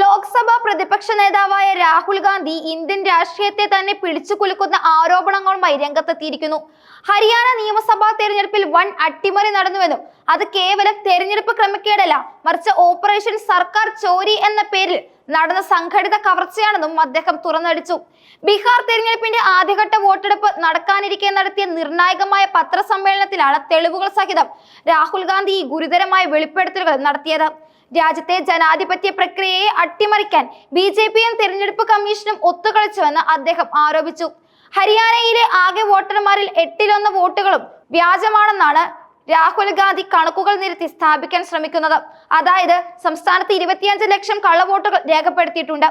ലോക്സഭാ പ്രതിപക്ഷ നേതാവായ രാഹുൽ ഗാന്ധി ഇന്ത്യൻ രാഷ്ട്രീയത്തെ തന്നെ പിടിച്ചു കുലുക്കുന്ന ആരോപണങ്ങളുമായി രംഗത്തെത്തിയിരിക്കുന്നു. ഹരിയാന നിയമസഭാ തെരഞ്ഞെടുപ്പിൽ വൻ അട്ടിമറി നടന്നുവെന്നും അത് കേവലം തെരഞ്ഞെടുപ്പ് ക്രമക്കേടല്ല മറിച്ച് ഓപ്പറേഷൻ സർക്കാർ ചോരി എന്ന പേരിൽ നടന്ന സംഘടിത കവർച്ചയാണെന്നും അദ്ദേഹം തുറന്നടിച്ചു. ബീഹാർ തെരഞ്ഞെടുപ്പിന്റെ ആദ്യഘട്ട വോട്ടെടുപ്പ് നടക്കാനിരിക്കെ നടത്തിയ നിർണായകമായ പത്രസമ്മേളനത്തിലാണ് തെളിവുകൾ സഹിതം രാഹുൽ ഗാന്ധി ഈ ഗുരുതരമായ വെളിപ്പെടുത്തലുകൾ നടത്തിയത്. രാജ്യത്തെ ജനാധിപത്യ പ്രക്രിയയെ അട്ടിമറിക്കാൻ ബി ജെ പിയും തെരഞ്ഞെടുപ്പ് കമ്മീഷനും ഒത്തുകളിച്ചുവെന്ന് അദ്ദേഹം ആരോപിച്ചു. ഹരിയാനയിലെ ആകെ വോട്ടർമാരിൽ എട്ടിലൊന്ന് വോട്ടുകളും വ്യാജമാണെന്നാണ് രാഹുൽ ഗാന്ധി കണക്കുകൾ നിരത്തി സ്ഥാപിക്കാൻ ശ്രമിക്കുന്നത്. അതായത് സംസ്ഥാനത്ത് ഇരുപത്തിയഞ്ച് ലക്ഷം കള്ളവോട്ടുകൾ രേഖപ്പെടുത്തിയിട്ടുണ്ട്.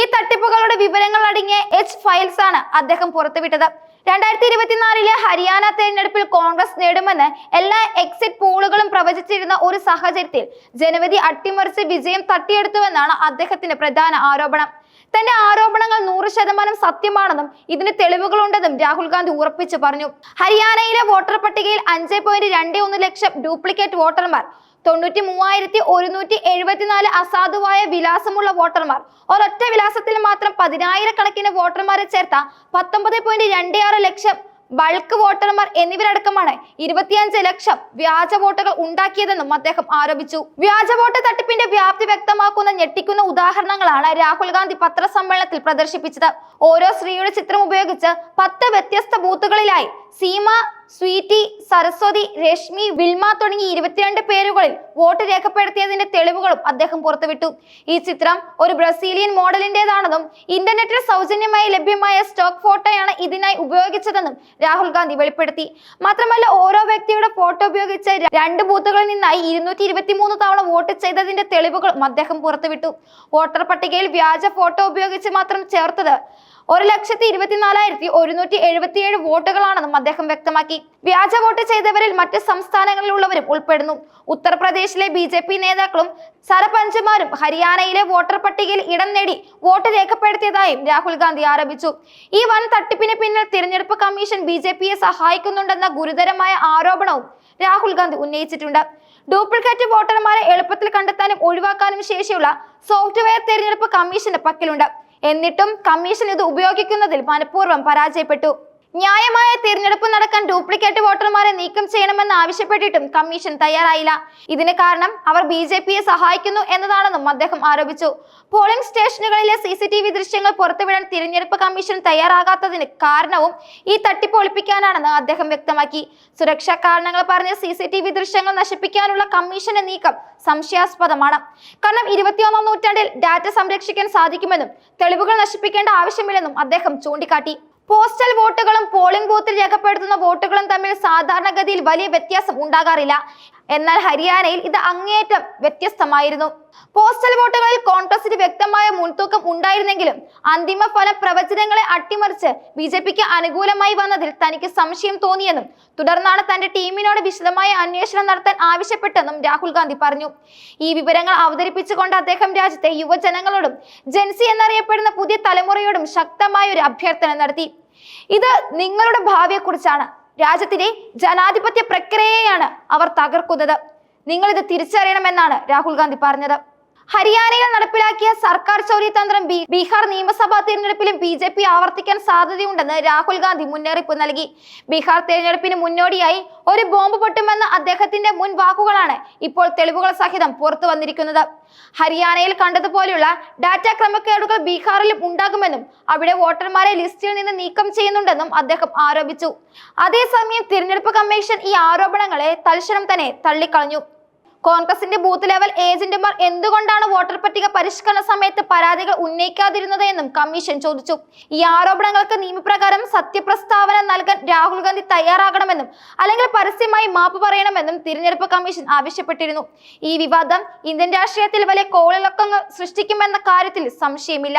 ഈ തട്ടിപ്പുകളുടെ വിവരങ്ങൾ അടങ്ങിയ എച്ച് ഫയൽസ് ആണ് അദ്ദേഹം പുറത്തുവിട്ടത്. രണ്ടായിരത്തി ഇരുപത്തിനാലിലെ ഹരിയാന തെരഞ്ഞെടുപ്പിൽ കോൺഗ്രസ് നേടുമെന്ന് എല്ലാ എക്സിറ്റ് പോളുകളും പ്രവചിച്ചിരുന്ന ഒരു സാഹചര്യത്തിൽ ജനവിധി അട്ടിമറിച്ച് വിജയം തട്ടിയെടുത്തുവെന്നാണ് അദ്ദേഹത്തിന്റെ പ്രധാന ആരോപണം. തന്റെ ആരോപണങ്ങൾ നൂറ് ശതമാനം സത്യമാണെന്നും ഇതിന് തെളിവുകളുണ്ടെന്നും രാഹുൽ ഗാന്ധി ഉറപ്പിച്ചു പറഞ്ഞു. ഹരിയാനയിലെ വോട്ടർ പട്ടികയിൽ അഞ്ച് ലക്ഷം ഡ്യൂപ്ലിക്കേറ്റ് വോട്ടർമാർ തൊണ്ണൂറ്റി മൂവായിരത്തി ഒരുന്നൂറ്റി എഴുപത്തിനാല് അസാധുവായ വിലാസമുള്ള വോട്ടർമാർ. ഒരൊറ്റ വിലാസത്തിൽ മാത്രം പതിനായിരക്കണക്കിന് വോട്ടർമാരെ ചേർത്ത പത്തൊമ്പത് പോയിന്റ് രണ്ട് ആറ് ലക്ഷം ബൾക്ക് വോട്ടർമാർ എന്നിവരടക്കമാണ് ഇരുപത്തിയഞ്ച് ലക്ഷം വ്യാജ വോട്ടുകൾ ഉണ്ടാക്കിയതെന്നും അദ്ദേഹം ആരോപിച്ചു. വ്യാജ വോട്ട് തട്ടിപ്പിന്റെ വ്യാപ്തി വ്യക്തമാക്കുന്ന ഞെട്ടിക്കുന്ന ഉദാഹരണങ്ങളാണ് രാഹുൽ ഗാന്ധി പത്രസമ്മേളനത്തിൽ പ്രദർശിപ്പിച്ചത്. ഓരോ സ്ത്രീയുടെ ചിത്രം ഉപയോഗിച്ച് പത്ത് വ്യത്യസ്ത ബൂത്തുകളിലായി സീമ സ്വീറ്റി സരസ്വതി രശ്മി വിൽമ തുടങ്ങി ഇരുപത്തിരണ്ട് പേരുകളിൽ വോട്ട് രേഖപ്പെടുത്തിയതിന്റെ തെളിവുകളും അദ്ദേഹം പുറത്തുവിട്ടു. ഈ ചിത്രം ഒരു ബ്രസീലിയൻ മോഡലിന്റേതാണെന്നും ഇന്റർനെറ്റിൽ സൗജന്യമായി ലഭ്യമായ സ്റ്റോക്ക് ഫോട്ടോയാണ് ഇതിനായി ഉപയോഗിച്ചതെന്നും രാഹുൽ ഗാന്ധി വെളിപ്പെടുത്തി. മാത്രമല്ല ഓരോ വ്യക്തിയുടെ ഫോട്ടോ ഉപയോഗിച്ച് രണ്ട് ബൂത്തുകളിൽ നിന്നായി ഇരുന്നൂറ്റി ഇരുപത്തിമൂന്ന് തവണ വോട്ട് ചെയ്തതിന്റെ തെളിവുകളും അദ്ദേഹം പുറത്തുവിട്ടു. വോട്ടർ പട്ടികയിൽ വ്യാജ ഫോട്ടോ ഉപയോഗിച്ച് മാത്രം ചേർത്തത് ഒരു ലക്ഷത്തി ഇരുപത്തിനാലായിരത്തി ഒരുന്നൂറ്റി എഴുപത്തിയേഴ് വോട്ടുകളാണെന്നും അദ്ദേഹം വ്യക്തമാക്കി. വ്യാജ വോട്ട് ചെയ്തവരിൽ മറ്റ് സംസ്ഥാനങ്ങളിലുള്ളവരും ഉൾപ്പെടുന്നു. ഉത്തർപ്രദേശിലെ ബി ജെ പി നേതാക്കളും സരപഞ്ചുമാരും ഹരിയാനയിലെ വോട്ടർ പട്ടികയിൽ ഇടം നേടി വോട്ട് രേഖപ്പെടുത്തിയതായും രാഹുൽ ഗാന്ധി ആരോപിച്ചു. ഈ വൻ തട്ടിപ്പിന് പിന്നിൽ തിരഞ്ഞെടുപ്പ് കമ്മീഷൻ ബി ജെ പിയെ സഹായിക്കുന്നുണ്ടെന്ന ഗുരുതരമായ ആരോപണവും രാഹുൽ ഗാന്ധി ഉന്നയിച്ചിട്ടുണ്ട്. ഡ്യൂപ്ലിക്കേറ്റ് വോട്ടർമാരെ എളുപ്പത്തിൽ കണ്ടെത്താനും ഒഴിവാക്കാനും ശേഷിയുള്ള സോഫ്റ്റ്വെയർ തിരഞ്ഞെടുപ്പ് കമ്മീഷന്റെ പക്കലുണ്ട്. എന്നിട്ടും കമ്മീഷൻ ഇത് ഉപയോഗിക്കുന്നതിൽ മനഃപൂർവം പരാജയപ്പെട്ടു. ന്യായമായ തിരഞ്ഞെടുപ്പ് നടക്കാൻ ഡ്യൂപ്ലിക്കേറ്റ് വോട്ടർമാരെ നീക്കം ചെയ്യണമെന്ന് ആവശ്യപ്പെട്ടിട്ടും കമ്മീഷൻ തയ്യാറായില്ല. ഇതിന് കാരണം അവർ ബി ജെ പിയെ സഹായിക്കുന്നു എന്നതാണെന്നും അദ്ദേഹം ആരോപിച്ചു. പോളിംഗ് സ്റ്റേഷനുകളിലെ സി സി ടി വി ദൃശ്യങ്ങൾ പുറത്തുവിടാൻ തിരഞ്ഞെടുപ്പ് കമ്മീഷൻ തയ്യാറാകാത്തതിന് കാരണവും ഈ തട്ടിപ്പൊളിപ്പിക്കാനാണെന്ന് അദ്ദേഹം വ്യക്തമാക്കി. സുരക്ഷാ കാരണങ്ങൾ പറഞ്ഞ് സി സി ടി വി ദൃശ്യങ്ങൾ നശിപ്പിക്കാനുള്ള കമ്മീഷന്റെ നീക്കം സംശയാസ്പദമാണ്. കാരണം ഇരുപത്തിയൊന്നാം നൂറ്റാണ്ടിൽ ഡാറ്റ സംരക്ഷിക്കാൻ സാധിക്കുമെന്നും തെളിവുകൾ നശിപ്പിക്കേണ്ട ആവശ്യമില്ലെന്നും അദ്ദേഹം ചൂണ്ടിക്കാട്ടി. പോസ്റ്റൽ വോട്ടുകളും പോളിംഗ് ബൂത്തിൽ രേഖപ്പെടുത്തുന്ന വോട്ടുകളും തമ്മിൽ സാധാരണഗതിയിൽ വലിയ വ്യത്യാസം ഉണ്ടാകാറില്ല. എന്നാൽ ഹരിയാനയിൽ ഇത് അങ്ങേയറ്റം വ്യത്യസ്തമായിരുന്നു. പോസ്റ്റൽ വോട്ടുകളിൽ കോൺഗ്രസിന് വ്യക്തമായ മുൻതൂക്കം ഉണ്ടായിരുന്നെങ്കിലും അന്തിമ ഫല പ്രവചനങ്ങളെ അട്ടിമറിച്ച് ബി ജെ പിക്ക് അനുകൂലമായി വന്നതിൽ തനിക്ക് സംശയം തോന്നിയെന്നും തുടർന്നാണ് തന്റെ ടീമിനോട് വിശദമായ അന്വേഷണം നടത്താൻ ആവശ്യപ്പെട്ടെന്നും രാഹുൽ ഗാന്ധി പറഞ്ഞു. ഈ വിവരങ്ങൾ അവതരിപ്പിച്ചുകൊണ്ട് അദ്ദേഹം രാജ്യത്തെ യുവജനങ്ങളോടും ജെൻസി എന്നറിയപ്പെടുന്ന പുതിയ തലമുറയോടും ശക്തമായ ഒരു അഭ്യർത്ഥന നടത്തി. ഇത് നിങ്ങളുടെ ഭാവിയെക്കുറിച്ചാണ്. രാജ്യത്തിലെ ജനാധിപത്യ പ്രക്രിയയാണ് അവർ തകർക്കുന്നത്. നിങ്ങളിത് തിരിച്ചറിയണമെന്നാണ് രാഹുൽ ഗാന്ധി പറഞ്ഞത്. ഹരിയാനയിൽ നടപ്പിലാക്കിയ സർക്കാർ ചോരി തന്ത്രം ബീഹാർ നിയമസഭാ തിരഞ്ഞെടുപ്പിലും ബി ജെ പി ആവർത്തിക്കാൻ സാധ്യതയുണ്ടെന്ന് രാഹുൽ ഗാന്ധി മുന്നറിയിപ്പ് നൽകി. ബീഹാർ തിരഞ്ഞെടുപ്പിന് മുന്നോടിയായി ഒരു ബോംബ് പൊട്ടുമെന്ന അദ്ദേഹത്തിന്റെ മുൻ വാക്കുകളാണ് ഇപ്പോൾ തെളിവുകൾ സഹിതം പുറത്തു വന്നിരിക്കുന്നത്. ഹരിയാനയിൽ കണ്ടതുപോലെയുള്ള ഡാറ്റ ക്രമക്കേടുകൾ ബീഹാറിലും ഉണ്ടാകുമെന്നും അവിടെ വോട്ടർമാരെ ലിസ്റ്റിൽ നിന്ന് നീക്കം ചെയ്യുന്നുണ്ടെന്നും അദ്ദേഹം ആരോപിച്ചു. അതേസമയം തിരഞ്ഞെടുപ്പ് കമ്മീഷൻ ഈ ആരോപണങ്ങളെ തൽക്ഷണം തന്നെ തള്ളിക്കളഞ്ഞു. കോൺഗ്രസിന്റെ ബൂത്ത് ലെവൽ ഏജന്റുമാർ എന്തുകൊണ്ടാണ് വോട്ടർ പട്ടിക പരിഷ്കരണ സമയത്ത് പരാതികൾ ഉന്നയിക്കാതിരുന്നത് എന്നും കമ്മീഷൻ ചോദിച്ചു. ഈ ആരോപണങ്ങൾക്ക് നിയമപ്രകാരം സത്യപ്രസ്താവന നൽകാൻ രാഹുൽ ഗാന്ധി തയ്യാറാകണമെന്നും അല്ലെങ്കിൽ പരസ്യമായി മാപ്പ് പറയണമെന്നും തിരഞ്ഞെടുപ്പ് കമ്മീഷൻ ആവശ്യപ്പെട്ടിരുന്നു. ഈ വിവാദം ഇന്ത്യൻ രാഷ്ട്രീയത്തിൽ വലിയ കോളിളക്കങ്ങൾ സൃഷ്ടിക്കുമെന്ന കാര്യത്തിൽ സംശയമില്ല.